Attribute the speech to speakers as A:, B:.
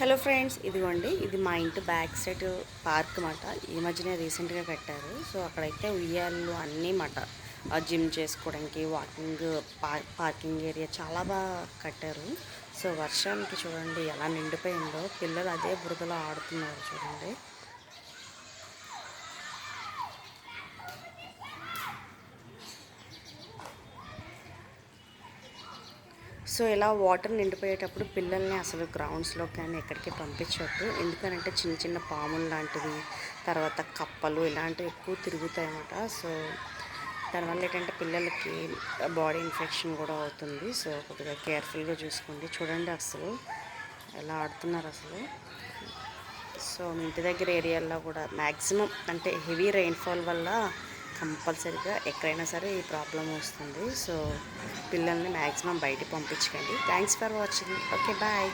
A: Hello friends ఇదిగోండి. ఇది మా ఇంటి బ్యాక్ సైడ్ పార్క్ మాట. ఈ మధ్యనే రీసెంట్గా కట్టారు. సో అక్కడైతే ఉయ్యాలు అన్నీ మాట. జిమ్ చేసుకోవడానికి వాకింగ్ పార్కింగ్ ఏరియా చాలా బాగా కట్టారు. సో వర్షానికి చూడండి ఎలా నిండిపోయిందో. పిల్లలు అదే బురదలో ఆడుతున్నారు చూడండి. సో ఇలా వాటర్ నిండిపోయేటప్పుడు పిల్లల్ని అసలు గ్రౌండ్స్లో కానీ ఎక్కడికి పంపించవద్దు ఎందుకనంటే చిన్న చిన్న పాములు లాంటివి తర్వాత కప్పలు ఇలాంటివి ఎక్కువ తిరుగుతాయన్నమాట. సో దానివల్ల ఏంటంటే పిల్లలకి బాడీ ఇన్ఫెక్షన్ కూడా అవుతుంది. సో కొద్దిగా కేర్ఫుల్గా చూసుకోండి. చూడండి అసలు ఎలా ఆడుతున్నారు అసలు. సో ఇంటి దగ్గర ఏరియాల్లో కూడా మ్యాక్సిమం అంటే హెవీ రెయిన్ఫాల్ వల్ల కంపల్సరీగా ఎక్కడైనా సరే ఈ ప్రాబ్లం వస్తుంది. సో పిల్లల్ని మ్యాక్సిమం బయటికి పంపించకండి. Thanks for watching okay bye